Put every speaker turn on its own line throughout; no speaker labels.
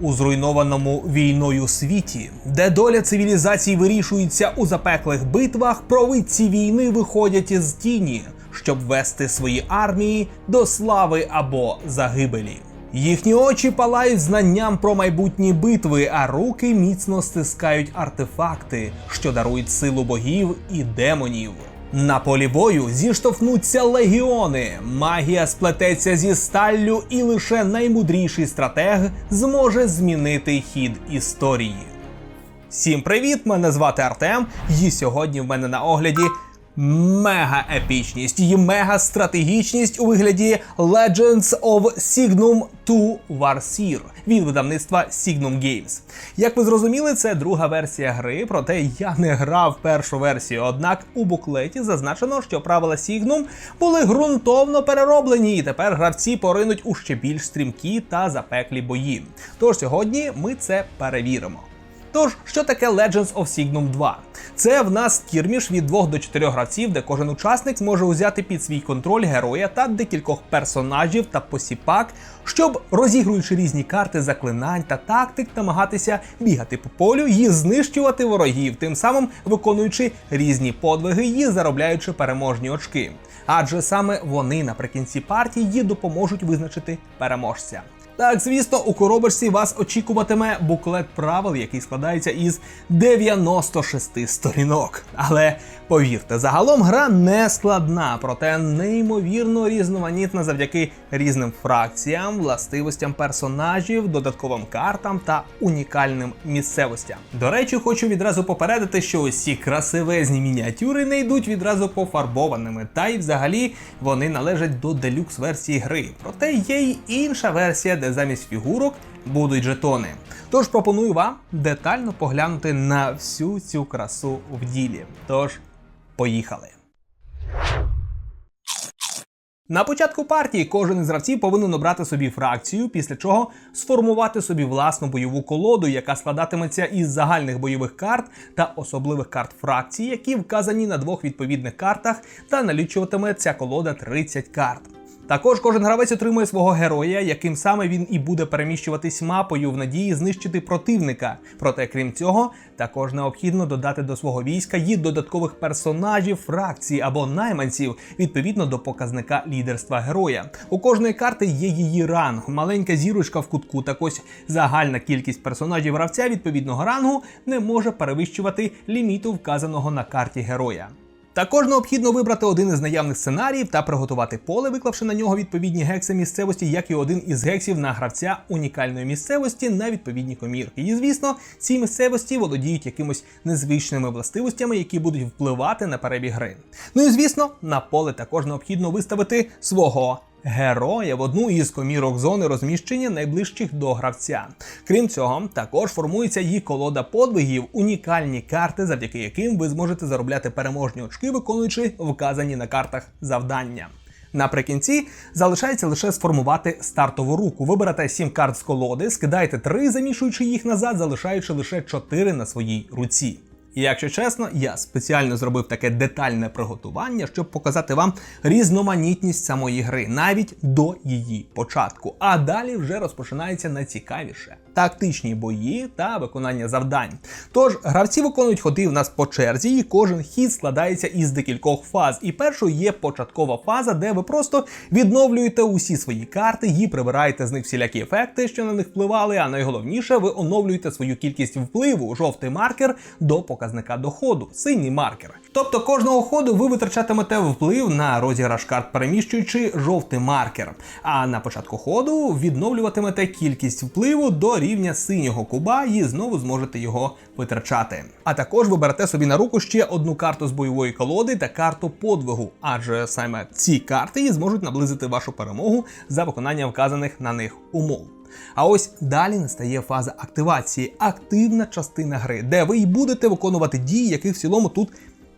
У зруйнованому війною світі, де доля цивілізацій вирішується у запеклих битвах, провидці війни виходять із тіні, щоб вести свої армії до слави або загибелі. Їхні очі палають знанням про майбутні битви, а руки міцно стискають артефакти, що дарують силу богів і демонів. На полі бою зіштовхнуться легіони, магія сплететься зі сталлю, і лише наймудріший стратег зможе змінити хід історії. Всім привіт! Мене звати Артем, і сьогодні в мене на огляді мега епічність і мега стратегічність у вигляді Legends of Signum 2 Warseer від видавництва Signum Games. Як ви зрозуміли, це друга версія гри, проте я не грав першу версію. Однак у буклеті зазначено, що правила Signum були ґрунтовно перероблені, і тепер гравці поринуть у ще більш стрімкі та запеклі бої. Тож сьогодні ми це перевіримо. Тож, що таке Legends of Signum 2? Це в нас кірміш від 2 до 4 гравців, де кожен учасник зможе узяти під свій контроль героя та декількох персонажів та посіпак, щоб, розігруючи різні карти заклинань та тактик, намагатися бігати по полю і знищувати ворогів, тим самим виконуючи різні подвиги і заробляючи переможні очки. Адже саме вони наприкінці партії допоможуть визначити переможця. Так, звісно, у коробочці вас очікуватиме буклет правил, який складається із 96 сторінок. Але повірте, загалом гра не складна, проте неймовірно різноманітна завдяки різним фракціям, властивостям персонажів, додатковим картам та унікальним місцевостям. До речі, хочу відразу попередити, що ці красивезні мініатюри не йдуть відразу пофарбованими, та й взагалі вони належать до делюкс версії гри. Проте є й інша версія, де замість фігурок будуть жетони. Тож пропоную вам детально поглянути на всю цю красу в ділі. Тож, поїхали. На початку партії кожен із гравців повинен обрати собі фракцію, після чого сформувати собі власну бойову колоду, яка складатиметься із загальних бойових карт та особливих карт фракцій, які вказані на двох відповідних картах, та налічуватиме ця колода 30 карт. Також кожен гравець отримує свого героя, яким саме він і буде переміщуватись мапою в надії знищити противника. Проте, крім цього, також необхідно додати до свого війська і додаткових персонажів, фракцій або найманців відповідно до показника лідерства героя. У кожної карти є її ранг, маленька зірочка в кутку. Так ось загальна кількість персонажів гравця відповідного рангу не може перевищувати ліміту вказаного на карті героя. Також необхідно вибрати один із наявних сценаріїв та приготувати поле, виклавши на нього відповідні гекси місцевості, як і один із гексів на гравця унікальної місцевості на відповідні комірки. І звісно, ці місцевості володіють якимось незвичними властивостями, які будуть впливати на перебіг гри. Ну і звісно, на поле також необхідно виставити свого героя в одну із комірок зони розміщення найближчих до гравця. Крім цього, також формується її колода подвигів, унікальні карти, завдяки яким ви зможете заробляти переможні очки, виконуючи вказані на картах завдання. Наприкінці залишається лише сформувати стартову руку. Виберете 7 карт з колоди, скидаєте 3, замішуючи їх назад, залишаючи лише 4 на своїй руці. І якщо чесно, я спеціально зробив таке детальне приготування, щоб показати вам різноманітність самої гри, навіть до її початку. А далі вже розпочинається найцікавіше тактичні бої та виконання завдань. Тож гравці виконують ходи в нас по черзі, і кожен хід складається із декількох фаз. І першою є початкова фаза, де ви просто відновлюєте усі свої карти і прибираєте з них всілякі ефекти, що на них впливали. А найголовніше, ви оновлюєте свою кількість впливу, жовтий маркер до показника доходу, синій маркер. Тобто кожного ходу ви витрачатимете вплив на розіграш карт, переміщуючи жовтий маркер. А на початку ходу відновлюватимете кількість впливу до рівня синього куба і знову зможете його витрачати. А також ви берете собі на руку ще одну карту з бойової колоди та карту подвигу, адже саме ці карти зможуть наблизити вашу перемогу за виконання вказаних на них умов. А ось далі настає фаза активації, активна частина гри, де ви й будете виконувати дії, яких в цілому тут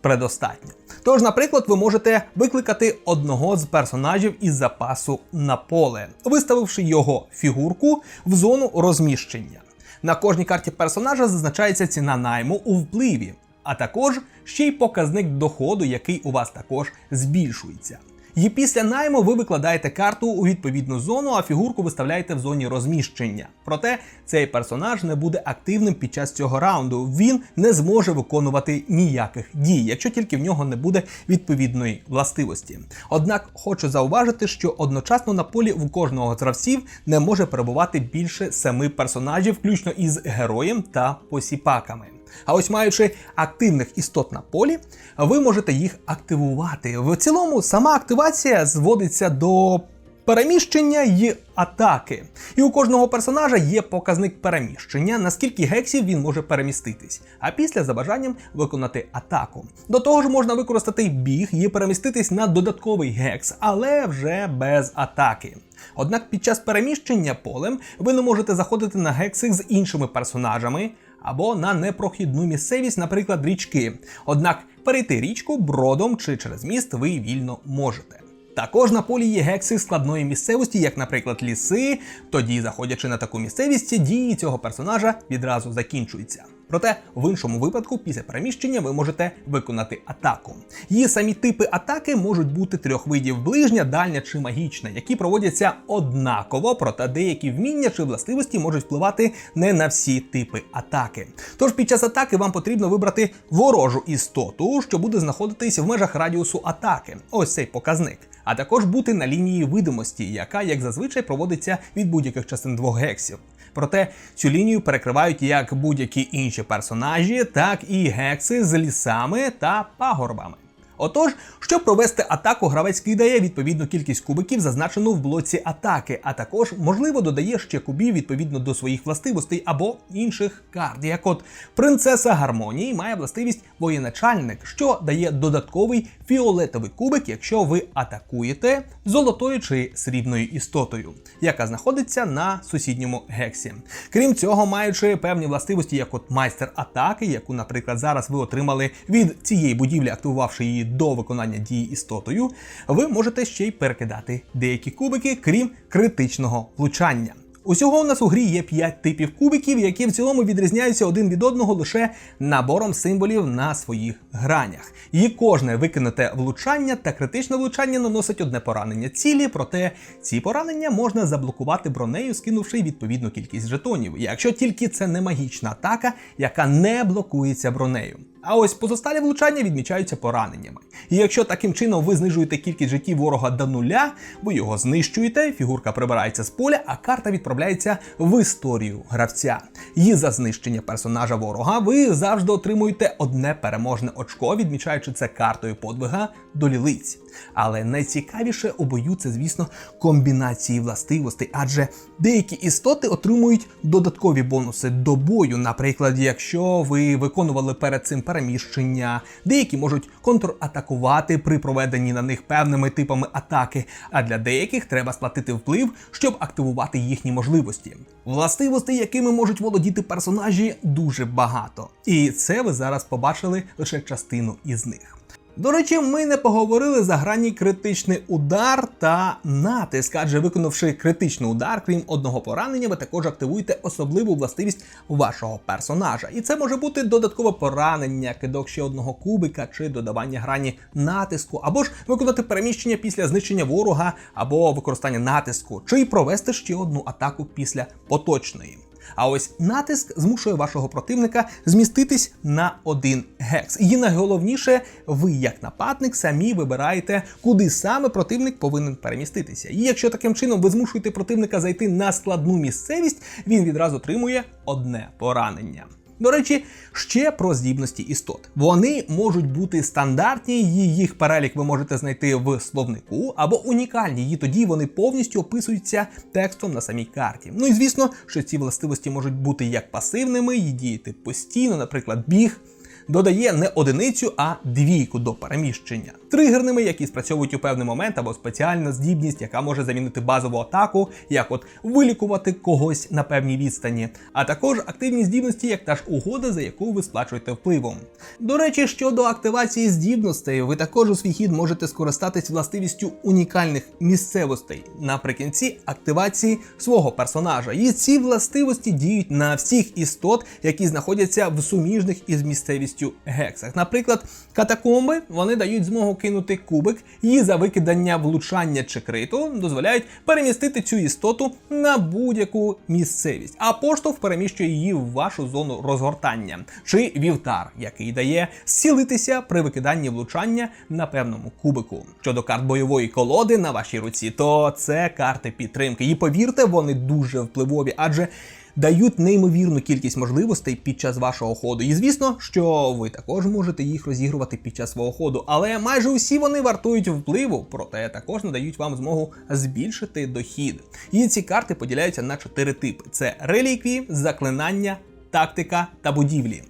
предостатньо. Тож, наприклад, ви можете викликати одного з персонажів із запасу на поле, виставивши його фігурку в зону розміщення. На кожній карті персонажа зазначається ціна найму у впливі, а також ще й показник доходу, який у вас також збільшується. І після найму ви викладаєте карту у відповідну зону, а фігурку виставляєте в зоні розміщення. Проте цей персонаж не буде активним під час цього раунду. Він не зможе виконувати ніяких дій, якщо тільки в нього не буде відповідної властивості. Однак хочу зауважити, що одночасно на полі в кожного з гравців не може перебувати більше семи персонажів, включно із героєм та посіпаками. А ось маючи активних істот на полі, ви можете їх активувати. В цілому сама активація зводиться до переміщення й атаки. І у кожного персонажа є показник переміщення, наскільки гексів він може переміститись, а після за бажанням виконати атаку. До того ж можна використати біг і переміститись на додатковий гекс, але вже без атаки. Однак під час переміщення полем ви не можете заходити на гекси з іншими персонажами або на непрохідну місцевість, наприклад, річки. Однак перейти річку бродом чи через міст ви вільно можете. Також на полі є гекси складної місцевості, як, наприклад, ліси. Тоді, заходячи на таку місцевість, дії цього персонажа відразу закінчуються. Проте в іншому випадку, після переміщення, ви можете виконати атаку. Її самі типи атаки можуть бути трьох видів: ближня, дальня чи магічна, які проводяться однаково, проте деякі вміння чи властивості можуть впливати не на всі типи атаки. Тож під час атаки вам потрібно вибрати ворожу істоту, що буде знаходитись в межах радіусу атаки. Ось цей показник. А також бути на лінії видимості, яка, як зазвичай, проводиться від будь-яких частин двох гексів. Проте цю лінію перекривають як будь-які інші персонажі, так і гекси з лісами та пагорбами. Отож, щоб провести атаку, гравець кидає відповідну кількість кубиків, зазначену в блоці атаки, а також, можливо, додає ще кубів відповідно до своїх властивостей або інших карт. Як от принцеса гармонії має властивість воєначальник, що дає додатковий фіолетовий кубик, якщо ви атакуєте золотою чи срібною істотою, яка знаходиться на сусідньому гексі. Крім цього, маючи певні властивості, як от майстер атаки, яку, наприклад, зараз ви отримали від цієї будівлі, активувавши її до виконання дії істотою, ви можете ще й перекидати деякі кубики, крім критичного влучання. Усього у нас у грі є 5 типів кубиків, які в цілому відрізняються один від одного лише набором символів на своїх гранях. І кожне викинуте влучання та критичне влучання наносить одне поранення цілі, проте ці поранення можна заблокувати бронею, скинувши відповідну кількість жетонів, якщо тільки це не магічна атака, яка не блокується бронею. А ось позосталі влучання відмічаються пораненнями. І якщо таким чином ви знижуєте кількість життів ворога до нуля, ви його знищуєте, фігурка прибирається з поля, а карта відправляється в історію гравця. І за знищення персонажа ворога ви завжди отримуєте одне переможне очко, відмічаючи це картою подвига до лілиць. Але найцікавіше у бою це, звісно, комбінації властивостей, адже деякі істоти отримують додаткові бонуси до бою. Наприклад, якщо ви виконували перед цим переміщення, деякі можуть контратакувати при проведенні на них певними типами атаки, а для деяких треба сплатити вплив, щоб активувати їхні можливості. Властивостей, якими можуть володіти персонажі, дуже багато. І це ви зараз побачили лише частину із них. До речі, ми не поговорили за грані критичний удар та натиск, адже виконавши критичний удар, крім одного поранення, ви також активуєте особливу властивість вашого персонажа. І це може бути додаткове поранення, кидок ще одного кубика чи додавання грані натиску, або ж виконати переміщення після знищення ворога, або використання натиску, чи провести ще одну атаку після поточної. А ось натиск змушує вашого противника зміститись на один гекс. І найголовніше, ви, як нападник, самі вибираєте, куди саме противник повинен переміститися. І якщо таким чином ви змушуєте противника зайти на складну місцевість, він відразу отримує одне поранення. До речі, ще про здібності істот. Вони можуть бути стандартні, їх перелік ви можете знайти в словнику, або унікальні, і тоді вони повністю описуються текстом на самій карті. Ну і звісно, що ці властивості можуть бути як пасивними, і діяти постійно, наприклад, біг. Додає не одиницю, а двійку до переміщення. Тригерними, які спрацьовують у певний момент, або спеціальна здібність, яка може замінити базову атаку, як от вилікувати когось на певній відстані, а також активні здібності, як та ж угода, за яку ви сплачуєте впливом. До речі, щодо активації здібностей, ви також у свій хід можете скористатись властивістю унікальних місцевостей наприкінці активації свого персонажа. І ці властивості діють на всіх істот, які знаходяться в суміжних із місцевістю гексах. Наприклад, катакомби вони дають змогу кинути кубик, і за викидання влучання чи криту дозволяють перемістити цю істоту на будь-яку місцевість, а поштовх переміщує її в вашу зону розгортання чи вівтар, який дає зцілитися при викиданні влучання на певному кубику. Щодо карт бойової колоди на вашій руці, то це карти підтримки. І повірте, вони дуже впливові, адже дають неймовірну кількість можливостей під час вашого ходу. І звісно, що ви також можете їх розігрувати під час свого ходу, але майже усі вони вартують впливу, проте також надають вам змогу збільшити дохід. І ці карти поділяються на чотири типи: це реліквії, заклинання, тактика та будівлі.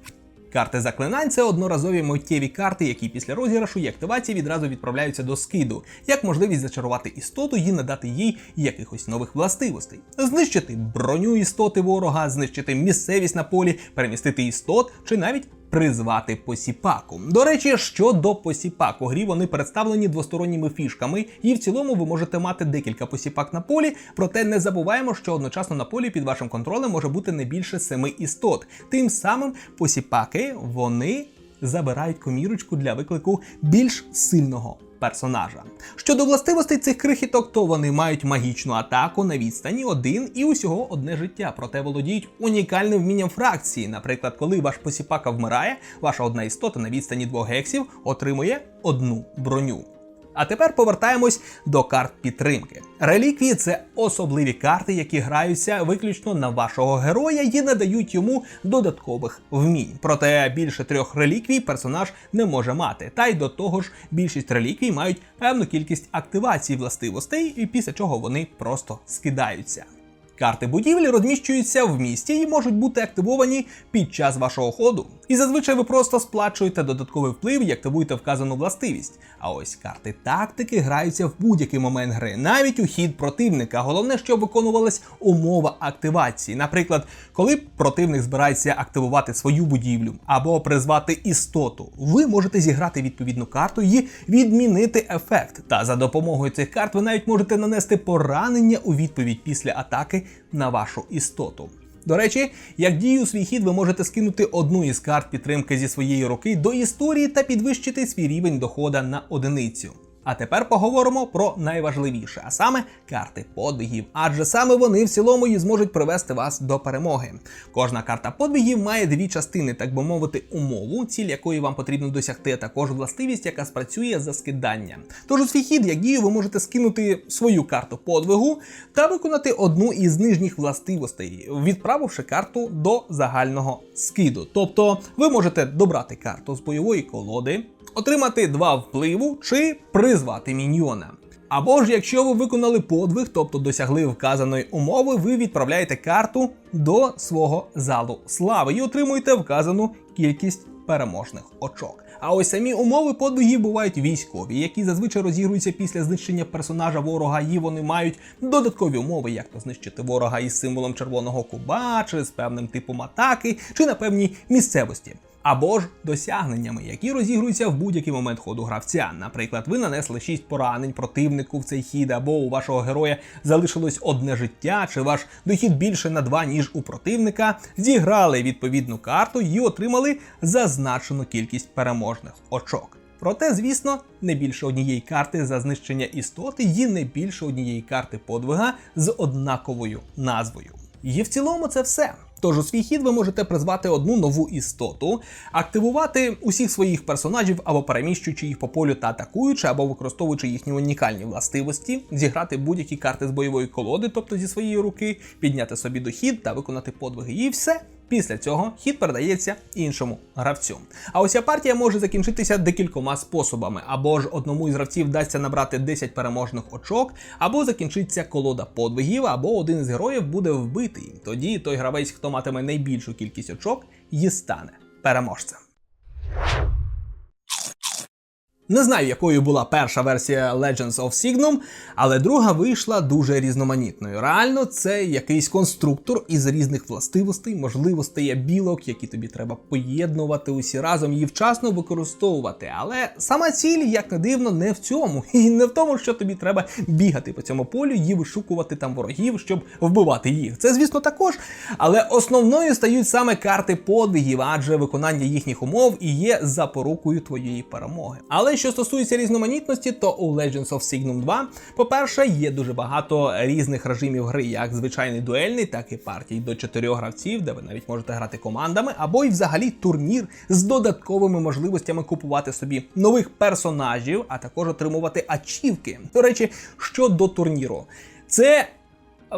Карти заклинань це одноразові миттєві карти, які після розіграшу і активації відразу відправляються до скиду, як можливість зачарувати істоту і надати їй якихось нових властивостей, знищити броню істоти ворога, знищити місцевість на полі, перемістити істот чи навіть призвати посіпаку. До речі, щодо посіпак, у грі вони представлені двосторонніми фішками, і в цілому ви можете мати декілька посіпак на полі. Проте не забуваємо, що одночасно на полі під вашим контролем може бути не більше семи істот. Тим самим посіпаки вони забирають комірочку для виклику більш сильного. Персонажа щодо властивостей цих крихіток, то вони мають магічну атаку на відстані один і усього одне життя, проте володіють унікальним вмінням фракції. Наприклад, коли ваш посіпака вмирає, ваша одна істота на відстані двох гексів отримує одну броню. А тепер повертаємось до карт підтримки. Реліквії це особливі карти, які граються виключно на вашого героя і надають йому додаткових вмінь. Проте більше трьох реліквій персонаж не може мати. Та й до того ж, більшість реліквій мають певну кількість активацій властивостей, і після чого вони просто скидаються. Карти будівлі розміщуються в місті і можуть бути активовані під час вашого ходу. І зазвичай ви просто сплачуєте додатковий вплив і активуєте вказану властивість. А ось карти тактики граються в будь-який момент гри, навіть у хід противника. Головне, щоб виконувалась умова активації. Наприклад, коли противник збирається активувати свою будівлю або призвати істоту, ви можете зіграти відповідну карту і відмінити ефект. Та за допомогою цих карт ви навіть можете нанести поранення у відповідь після атаки на вашу істоту. До речі, як дію свій хід, ви можете скинути одну із карт підтримки зі своєї руки до історії та підвищити свій рівень дохода на одиницю. А тепер поговоримо про найважливіше, а саме карти подвигів, адже саме вони в цілому і зможуть привести вас до перемоги. Кожна карта подвигів має дві частини, так би мовити, умову, ціль якої вам потрібно досягти, а також властивість, яка спрацює за скидання. Тож у свій хід, як дію, ви можете скинути свою карту подвигу та виконати одну із нижніх властивостей, відправивши карту до загального скиду. Тобто ви можете добрати карту з бойової колоди отримати два впливу чи призвати міньйона. Або ж якщо ви виконали подвиг, тобто досягли вказаної умови, ви відправляєте карту до свого залу слави і отримуєте вказану кількість переможних очок. А ось самі умови подвигів бувають військові, які зазвичай розігруються після знищення персонажа ворога, і вони мають додаткові умови, як то знищити ворога із символом червоного куба, чи з певним типом атаки, чи на певній місцевості або ж досягненнями, які розігруються в будь-який момент ходу гравця. Наприклад, ви нанесли 6 поранень противнику в цей хід, або у вашого героя залишилось одне життя, чи ваш дохід більше на 2, ніж у противника, зіграли відповідну карту і отримали зазначену кількість переможних очок. Проте, звісно, не більше однієї карти за знищення істоти і не більше однієї карти подвига з однаковою назвою. І в цілому це все. Тож у свій хід ви можете призвати одну нову істоту, активувати усіх своїх персонажів або переміщуючи їх по полю та атакуючи, або використовуючи їхні унікальні властивості, зіграти будь-які карти з бойової колоди, тобто зі своєї руки, підняти собі дохід та виконати подвиги. І все. Після цього хід передається іншому гравцю. А ця партія може закінчитися декількома способами: або ж одному із гравців вдасться набрати 10 переможних очок, або закінчиться колода подвигів, або один із героїв буде вбитий. Тоді той гравець, хто матиме найбільшу кількість очок, і стане переможцем. Не знаю, якою була перша версія Legends of Signum, але друга вийшла дуже різноманітною. Реально, це якийсь конструктор із різних властивостей, можливостей білок, які тобі треба поєднувати усі разом і вчасно використовувати. Але сама ціль, як не дивно, не в цьому, і не в тому, що тобі треба бігати по цьому полю і вишукувати там ворогів, щоб вбивати їх. Це, звісно, також. Але основною стають саме карти подвигів, адже виконання їхніх умов і є запорукою твоєї перемоги. Але Що стосується різноманітності, то у Legends of Signum 2, по-перше, є дуже багато різних режимів гри, як звичайний дуельний, так і партій до чотирьох гравців, де ви навіть можете грати командами, або й взагалі турнір з додатковими можливостями купувати собі нових персонажів, а також отримувати ачівки. До речі, щодо турніру, це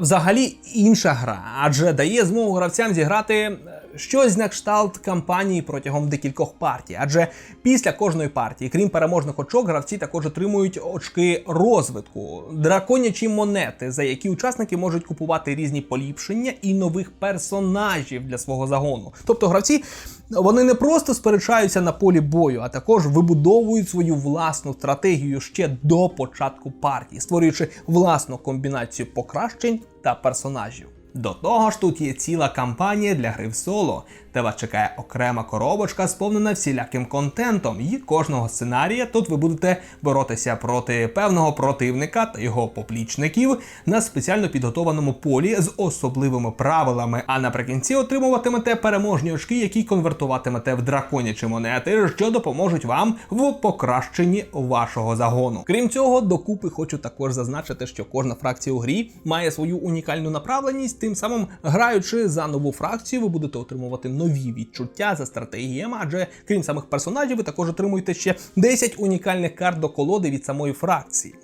взагалі інша гра, адже дає змогу гравцям зіграти е, щось на кшталт кампанії протягом декількох партій. Адже після кожної партії, крім переможних очок, гравці також отримують очки розвитку, драконячі монети, за які учасники можуть купувати різні поліпшення і нових персонажів для свого загону. Тобто гравці. Вони не просто сперечаються на полі бою, а також вибудовують свою власну стратегію ще до початку партії, створюючи власну комбінацію покращень та персонажів. До того ж, тут є ціла кампанія для гри в соло, де вас чекає окрема коробочка, сповнена всіляким контентом. І кожного сценарія тут ви будете боротися проти певного противника та його поплічників на спеціально підготованому полі з особливими правилами. А наприкінці отримуватимете переможні очки, які конвертуватимете в драконячі монети, що допоможуть вам в покращенні вашого загону. Крім цього, докупи хочу також зазначити, що кожна фракція у грі має свою унікальну направленість. Тим самим, граючи за нову фракцію, ви будете отримувати нові відчуття за стратегіями, адже крім самих персонажів, ви також отримуєте ще 10 унікальних карт до колоди від самої фракції.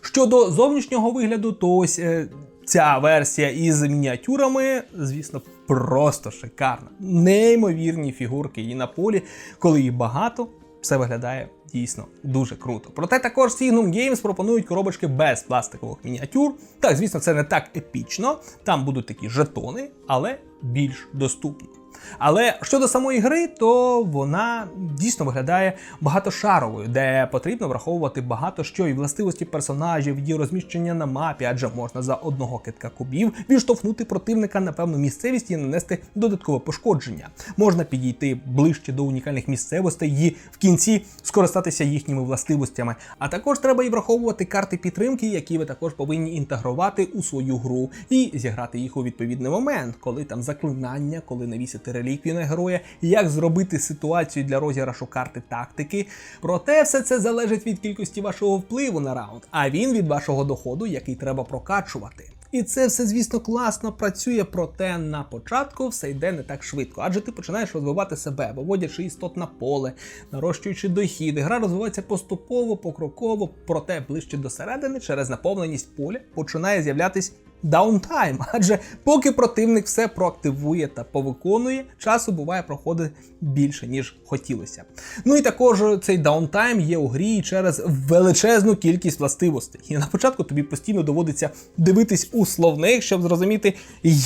Щодо зовнішнього вигляду, то ось е, ця версія із мініатюрами, звісно, просто шикарна. Неймовірні фігурки і на полі, коли їх багато, все виглядає дійсно дуже круто. Проте також Signum Games пропонують коробочки без пластикових мініатюр. Так, звісно, це не так епічно. Там будуть такі жетони, але більш доступно. Але щодо самої гри, то вона дійсно виглядає багатошаровою, де потрібно враховувати багато що і властивості персонажів, її розміщення на мапі, адже можна за одного китка кубів відштовхнути противника на певну місцевість і нанести додаткове пошкодження. Можна підійти ближче до унікальних місцевостей і в кінці скористатися їхніми властивостями. А також треба і враховувати карти підтримки, які ви також повинні інтегрувати у свою гру і зіграти їх у відповідний момент, коли там заклинання, коли навісити реліквію на героя, як зробити ситуацію для розіграшу карти тактики. Проте все це залежить від кількості вашого впливу на раунд, а він від вашого доходу, який треба прокачувати. І це все, звісно, класно працює, проте на початку все йде не так швидко, адже ти починаєш розвивати себе, виводячи істот на поле, нарощуючи дохід. Гра розвивається поступово, покроково, проте ближче до середини, через наповненість поля починає з'являтись даунтайм. Адже поки противник все проактивує та повиконує, часу буває проходить більше, ніж хотілося. Ну і також цей даунтайм є у грі через величезну кількість властивостей. І на початку тобі постійно доводиться дивитись у словник, щоб зрозуміти,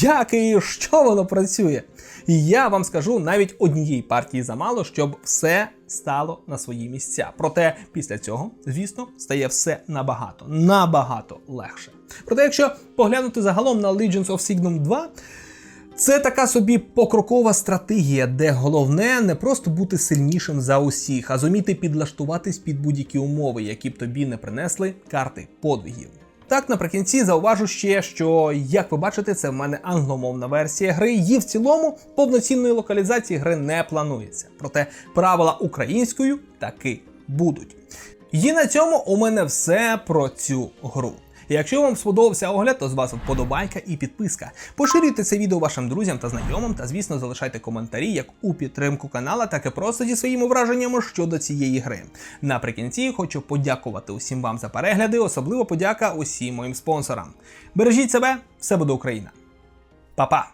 як і що воно працює. І я вам скажу навіть однієї партії замало, щоб все стало на свої місця. Проте після цього, звісно, стає все набагато, набагато легше. Проте, якщо поглянути загалом на Legends of Signum 2, це така собі покрокова стратегія, де головне не просто бути сильнішим за усіх, а зуміти підлаштуватись під будь-які умови, які б тобі не принесли карти подвигів. Так, наприкінці зауважу ще, що, як ви бачите, це в мене англомовна версія гри, і в цілому повноцінної локалізації гри не планується. Проте правила українською таки будуть. І на цьому у мене все про цю гру. Якщо вам сподобався огляд, то з вас вподобайка і підписка. Поширюйте це відео вашим друзям та знайомим, та звісно залишайте коментарі як у підтримку канала, так і просто зі своїми враженнями щодо цієї гри. Наприкінці хочу подякувати усім вам за перегляди, особливо подяка усім моїм спонсорам. Бережіть себе, все буде Україна. Па-па!